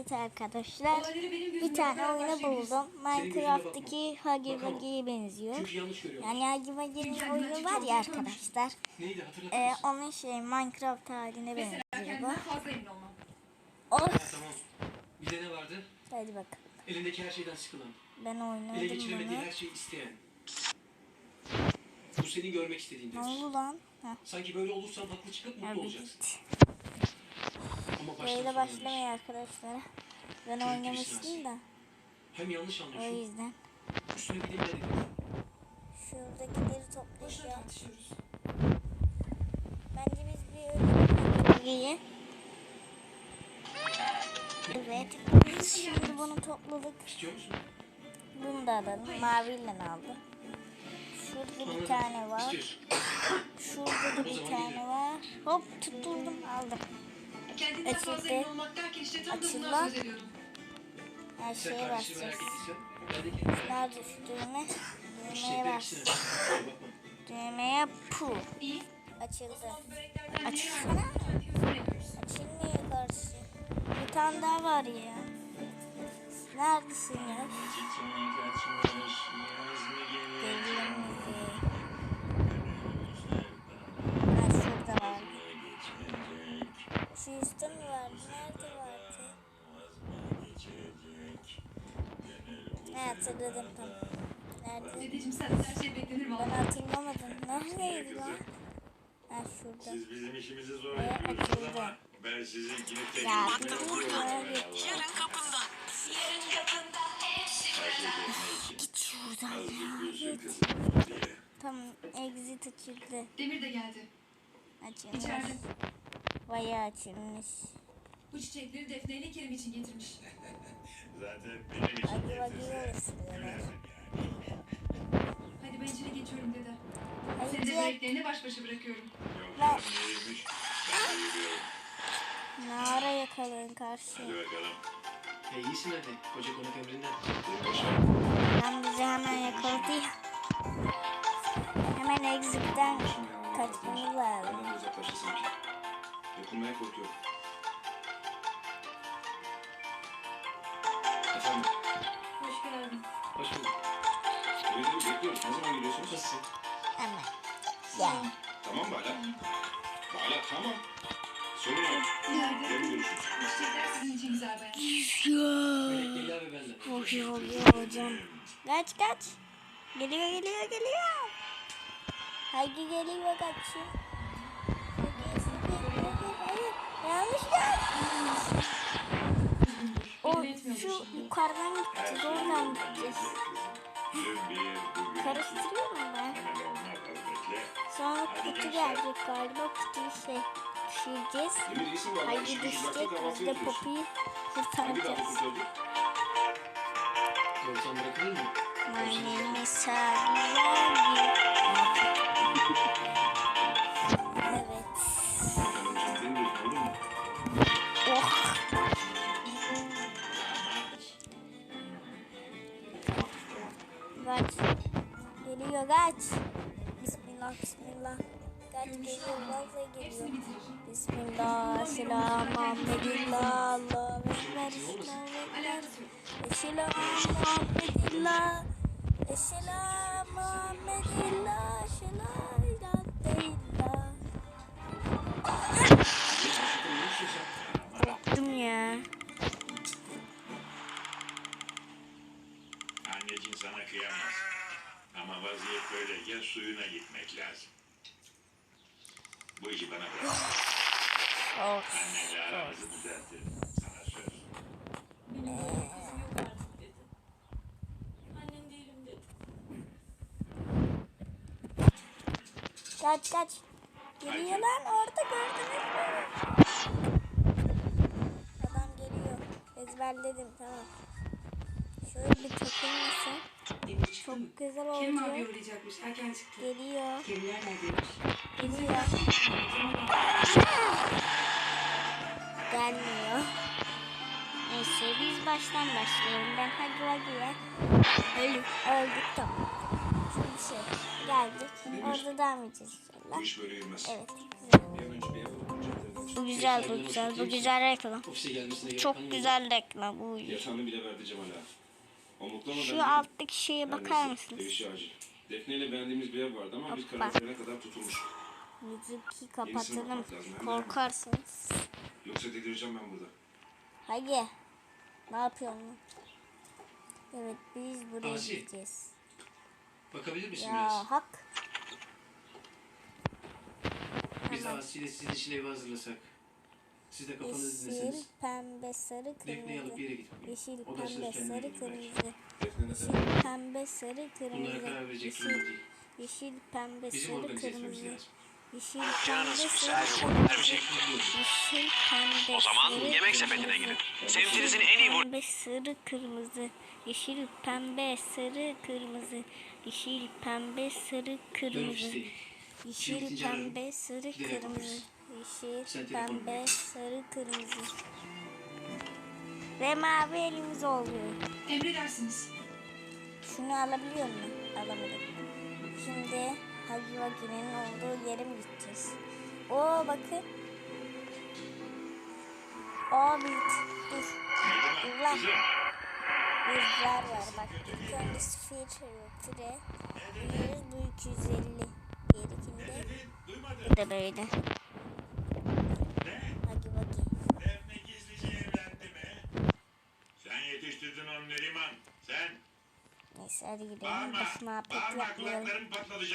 Evet arkadaşlar bir tane oyunu buldum. Minecraft'taki Huggy Wuggy'ye benziyor. Yani Huggy Wuggy'nin oyunu var ya arkadaşlar. Ee, onun şey Minecraft haline benziyor bu. Ha, tamam. Bir de ne vardı? Hadi bakalım. Elindeki her şeyden sıkılan. Ben Ele oynadım geçiremediği bunu. her şeyi isteyen. Bu senin görmek istediğin Ne ders. oldu lan? Heh. Sanki böyle olursan haklı çıkıp mutlu olacaksın. Başlamaya yanlış. arkadaşlar. Ben oynamıştım da. Hem yanlış O anlıyorsun. yüzden. Üstüne bir de? Şuradakileri toplayacağım. Bence biz bir öyle iyi. Evet. Biz şimdi bunu topladık. İstiyor musun? Bunu da alalım. Maviyle aldım. Şurada bir tane var. Şurada da O bir tane var. Hop tutturdum aldım. Kendinden fazla Açıldı. emin olmak derken işte tam da Açıldı. bundan söz ediyordum. Her şeye merak basacağız. ettiysen ben de kendime. Nerede şu düğme? Düğmeye Çiçekler bas. Düğmeye pu. Açıldı. Açılsana. Açılmıyor karşı. Bir tane daha var ya. Neredesin ya? Geliyor müziği. Ha şurada var. Mi vardı? Nerede vardı? Ha hatırladım tamam. Nerede? Dedeciğim sen her şey beklenir Ben valla. hatırlamadım. Neredeydi lan? Ha şurada. Siz bizim işimizi zor Ve yapıyorsunuz açıldı. ama ben sizi yine tek Ya etmeye bir uğraşıyorum. dur ya. Her şey geçmek için Git şuradan ya. Tamam exit açıldı. Demir de geldi. Açılmış. İçeride. Bayağı açılmış. Bu çiçekleri Defne ile Kerim için getirmiş. Zaten benim için Hadi hadi getirse gülerdim yani. Hadi ben içeri geçiyorum dede. Hadi Seni de gel. böreklerini baş başa bırakıyorum. Yok Ben- canım neymiş ben de yürüyorum. Ne ara yakaladın karşı? Hadi bakalım. E iyisin hadi. Koca konuk emrinden. Lan bizi hemen yakaladı ya. Hemen exit'ten kaçmamız lazım. Benden uzaklaştı sanki. Dokunmaya korkuyorum. Efendim, Hoş geldin. Hoş bulduk. birileri bekliyoruz. Ne zaman geliyorsunuz? Nasılsın? Hemen. Gel. Tamam Bala. Bala tamam. Sorun yok. Nerede? Yarın görüşürüz. Çiçekler sizin için güzel bayan. Melek ve benden. İyi oluyor hocam. Kaç kaç. Geliyor geliyor geliyor. Haydi geliyor kaçıyor. O şu yukarıdan gideceğiz oradan gideceğiz. Karıştırıyorum ben. Sonra kutu gelecek galiba kutuyu şey düşüreceğiz. Haydi düşecek biz de. Poppy'yi kurtaracağız. My name is Sally. Kaç. Bismillah bismillah. Kaç geliyor vallahi geliyor. Bismillah. Selam Muhammedillah. Allahu Ekber. Selam yok. Selam Muhammedillah. Selam Muhammedillah. Sana söz. Benim bir kızım yok artık dedi. Annem değilim dedi. Kaç kaç. Geliyor lan orada gördünüz mü? Adam geliyor. Ezberledim tamam. Şöyle bir takılmasın. Mı? Çok güzel Kerim abi oldu. uğrayacakmış. Erken çıktı. Geliyor. Kerimler neredeymiş? Geliyor. Gelmiyor. Neyse biz baştan başlayalım. Ben hadi hadi Öldük. Öldük tamam. Şimdi şey geldik. Orada devam edeceğiz inşallah. iş böyle yürümez. Evet. Bu güzel, bu güzel, bu güzel reklam. Çok güzel reklam. Bu. Yatağını bile verdi Cemal ağa. O mutlu ama ben Şu alttaki şeye bakar mısınız? Defne ile beğendiğimiz bir ev vardı ama biz verene kadar tutulmuş. Müzik kapatalım. Korkarsınız. Yoksa delireceğim ben burada. Hadi. Ne yapıyorsun? Evet biz buraya Asi. gideceğiz. Bakabilir misin biraz? Ya hak. Biz Asiye sizin için evi hazırlasak. Siz de kafanızı Yeşil, dinleseniz. pembe, sarı, Defne'yi alıp bir yere kırmızı. gidip. Yeşil, pembe, sarı, kırmızı. Yeşil, pembe, sarı, Bunlara karar kırmızı. verecek Yeşil, yeşil, pembe, Bizim sarı, organize etmemiz kırmızı. lazım. Yeşil, pembe, sarı, kırmızı. Yeşil, pembe, O zaman sarı, yemek kırmızı. sepetine girin. Semtinizin en iyi Pembe, sarı, kırmızı. Yeşil, pembe, sarı, kırmızı. Yeşil, pembe, sarı, kırmızı. Yeşil, pembe, sarı, kırmızı. Yeşil, pembe, sarı, kırmızı. Ve mavi elimiz oluyor. Emredersiniz. Şunu alabiliyor muyum? Alamadım. Şimdi Hagi Vagi'nin olduğu yere mi gideceğiz? Oo bakın. Aa büyük. Dur. Dur lan. Yüzler var bak. İlk önce sıfır küre. 100 bu 250. Diğerikinde. Bu da böyle. Neyse hadi gidelim. bağırma. Boş muhabbet Bağırma yapmayalım.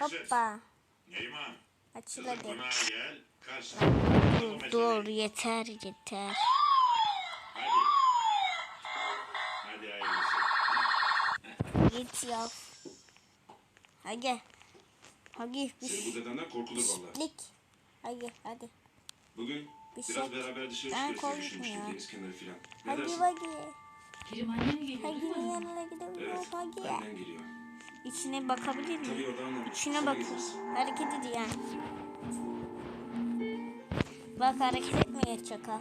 Hoppa. Neriman. Açıl Kızım hadi. konağa gel. Karşısına. Dur, dur yeter yeter. Hadi. Hadi hayırlısı. Git ya. Hadi. Hadi Seni bu dedenden korkulur vallahi. lik. Hadi hadi. Bugün Bir biraz şey- beraber dışarı Ben çıkarız diye korkmuyorum deniz kenarı filan. Hadi hadi. Kerim annem geliyor mi? yanına gidebiliriz Evet, hadi. annen geliyor. İçine bakabilir miyim? annen. İçine Sonra bak. Hareket ediyor. Bak hareket etmiyor çakal.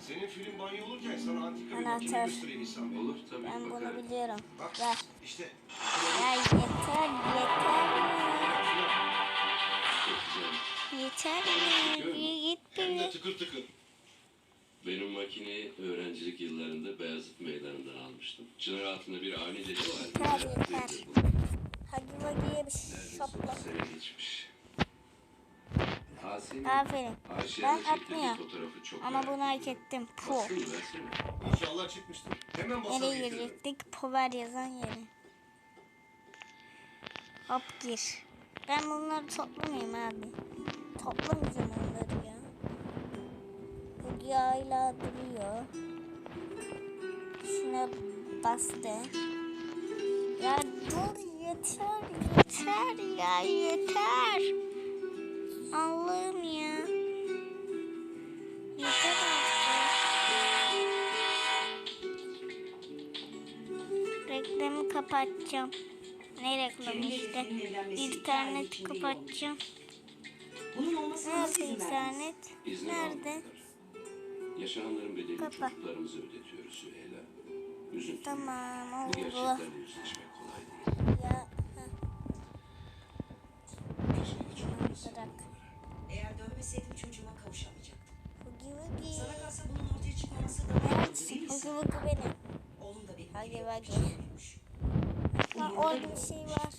Senin film banyo olurken sana antika bir Anahtar. makine göstereyim İhsan. Olur tabii. Ben bunu bakarım. biliyorum. Bak Ver. işte. Ya yeter yeter. Yeter mi? Hem de Gitti. tıkır tıkır. Benim makineyi öğrencilik yıllarında Beyazıt Meydanı'ndan almıştım. Çınar altında bir avni deli var. Yeter, yeter. Hadi vagiye bir şapla. 30 sene geçmiş. Aferin. Ben çektirdiği atmıyorum. fotoğrafı çok Ama merak bunu hak ediyorum. ettim. Po. Baksana versene. İnşallah çıkmıştır. Hemen basar Nereye getiririm. girecektik? Power yazan yere. Hop gir. Ben bunları toplamayayım abi. Toplamayacağım onları yayla duruyor. Şuna bas de. Ya dur yeter yeter ya yeter. Allah'ım ya. Yeter artık. Reklamı kapatacağım. Ne reklamı işte? İnterneti kapatacağım. Bunun Nerede nasıl internet? Nerede? Yaşananların bedelini Kapa. çocuklarımıza ödetiyoruz Süheyla. Üzüntü. Tamam Bu oldu. gerçeklerle yüzleşmek kolay değil. Ya bırak. Eğer dönmeseydim çocuğuma kavuşamayacaktım. Hugi Hugi. Sana kalsa bunun ortaya çıkmaması daha iyi değil Neredesin? mi? Hugi Hugi benim. Oğlum da benim Hadi büyümüş. Ha orada bir şey var.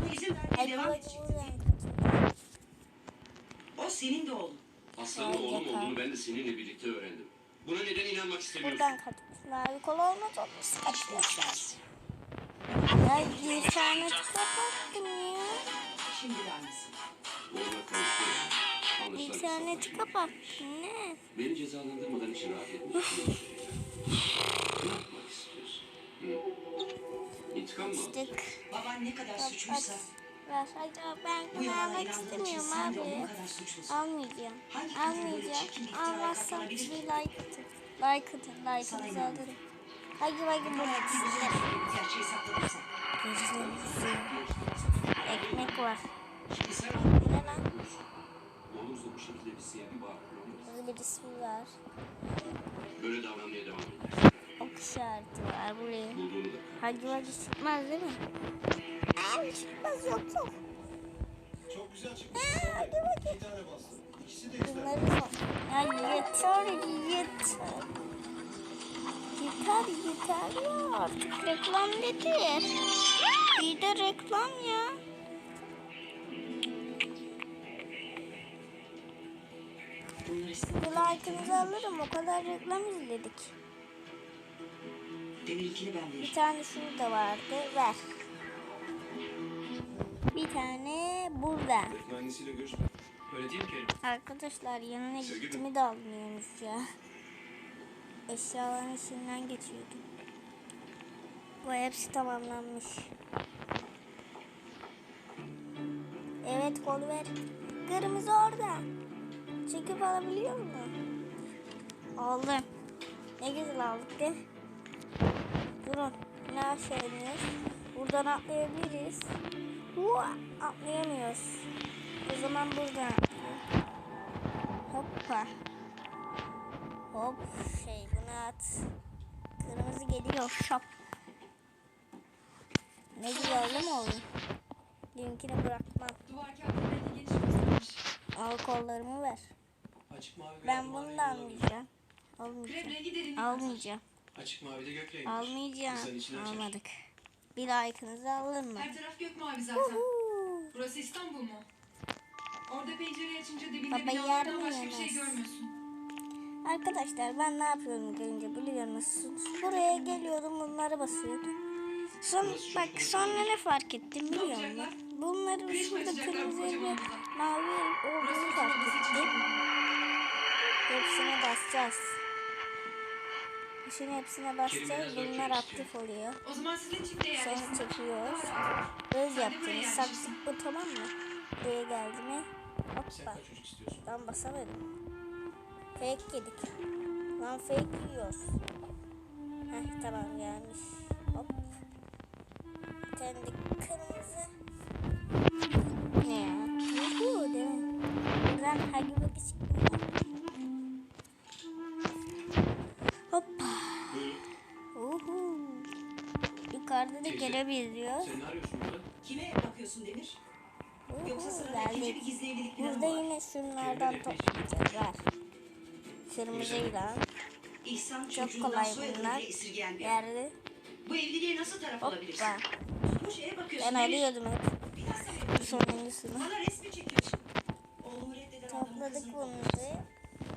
Buna izin vermeye Hadi devam hadi edecek. buradan kaçın. O senin de oğlun. Aslanın Ay, oğlum yeter. olduğunu ben de seninle birlikte öğrendim. Buna neden inanmak istemiyorsun? Buradan kaç. Mavi kola olmaz olmaz. Kaçmışlar. Ya internet kapattım ya. Şimdi bir İnterneti savaş kapattım ne? Beni cezalandırmadan için rahat etmiş Süheyla. Ne yapmak istiyorsun? Hı? İntikam mı alacaksın? Baban ne kadar suçluysa Ben bu yalana almak istemiyorum abi. Almayacağım. Almayacağım. Almazsam bir like atın. Like atın. Sana Like'ınızı inanmıyorum. alırım. Hadi sakladıysan. Gözlerinizi. Ekmek var. Bu ne lan? Olursa bu şekilde bir siyah bir bağ kurulur. Burada bir ismi var. Böyle davranmaya devam edersin. Ok işareti var buraya. Hadi hadi çıkmaz değil mi? Aa çıkmaz yok yok. Çok güzel çıkmış. Aa, hadi hadi. Bir tane bastım. İkisi de ister. Bunları ya yeter yeter. Yeter yeter ya artık reklam nedir? Bir de reklam ya. Like'ınızı alırım o kadar reklam izledik. Demir'inkini ben Bir veririm. tane şurada vardı ver. Bir tane burada. Öğretmenlisiyle görüşme. Öyle değil mi Kerim? Arkadaşlar yanına Sevgilim. gittiğimi de almıyormuş ya. Eşyaların içinden geçiyordum. Bu hepsi tamamlanmış. Evet kol ver. Kırmızı orada. Çekip alabiliyor mu? Aldım. Ne güzel aldık de. Durun. Ne aşağıya Buradan atlayabiliriz. Hua, atlayamıyoruz. O zaman buradan. Hoppa. Hop şey bunu at. Kırmızı geliyor şap. Ne güzel değil mi oğlum? Linkini bırakmam. Duvar kağıdındaki geniş göstermiş. Al kollarımı ver. Açık mavi Ben bunu da almayacağım. Almayacağım. Almayacağım. Açık mavi de gök rengi. Almayacağım. Almadık. Bir like'ınızı alır mı? Her taraf gök mavi zaten. Burası İstanbul mu? Orada pencereyi açınca dibinde Baba yer binalardan başka bir şey görmüyorsun. Arkadaşlar ben ne yapıyorum önce biliyor musunuz? Buraya geliyordum bunları basıyordum. Son, bak sonra ne fark ettim biliyor musun? Mi şurada açacaklar mavi olduğunu fark ettim. Hepsine basacağız. Şimdi hepsine basacağız. Bunlar aktif oluyor. O zaman sizin çifte Sonra çekiyoruz. Buraya yaptınız. Saksı bu tamam mı? Buraya geldi mi? Sen Hoppa. Ben basamadım. Fake yedik. Lan fake yiyoruz. Heh tamam gelmiş. Hop. Bir tane de kırmızı. Hagi bagi çıkmıyor. Hoppa. Uhu. Yukarıda da Teyze, gelebiliyor. Sen ne arıyorsun burada? Kime bakıyorsun Demir? Yoksa sırada ikinci bir gizli evlilik planı Burada mı var? yine şunlardan toplayacağız. Ver. Kırmızıyla. İhsan Çok çocuğundan kolay soyadını bunlar. bile esirgeyen bir adam. Yerde. Bu evliliğe nasıl taraf olabilirsin? Hoppa. Bu şeye bakıyorsun Ben Demir. arıyordum hep. Biraz da yapıyorsun. Sonuncusunu. Bana resmi çekiyorsun. Kızını bunları.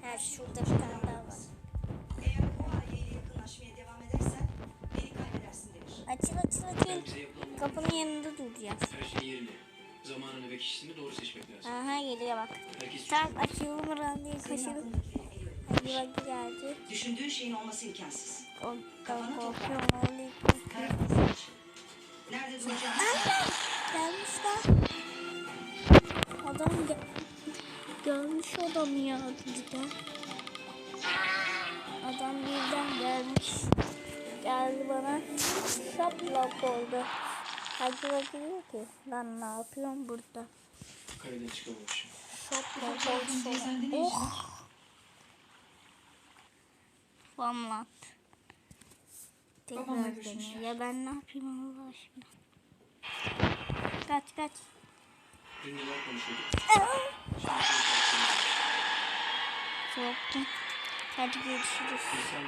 Ha şurada bir tane daha var. Eğer o aileyle yakınlaşmaya devam edersen beni kaybedersin Demir. Açıl açıl açıl. Kapının yanında duracağız. Her şey yerine. Zamanını ve kişisini doğru seçmek lazım. Aha geliyor bak. Herkes Tam açıyorum randeyu Senin kaçırıp. Hadi bak geldi. Düşündüğün şeyin olması imkansız. Korktum korkuyorum. Oğlum. Tarafını seç. Nerede duracağını sen. Gelmiş lan. Adam gel gelmiş adam ya birden. Adam birden gelmiş. Geldi bana. Şaplak oldu. Hacı Baki diyor ki lan ne yapıyorsun burada? Kaleden çıkamamış. Şaplak oldu. Oh. Babamla Tekrar deniyor. Ya ben ne yapayım Allah aşkına. Kaç kaç. Dün neler konuşuyorduk? Soğuktum. Hadi görüşürüz.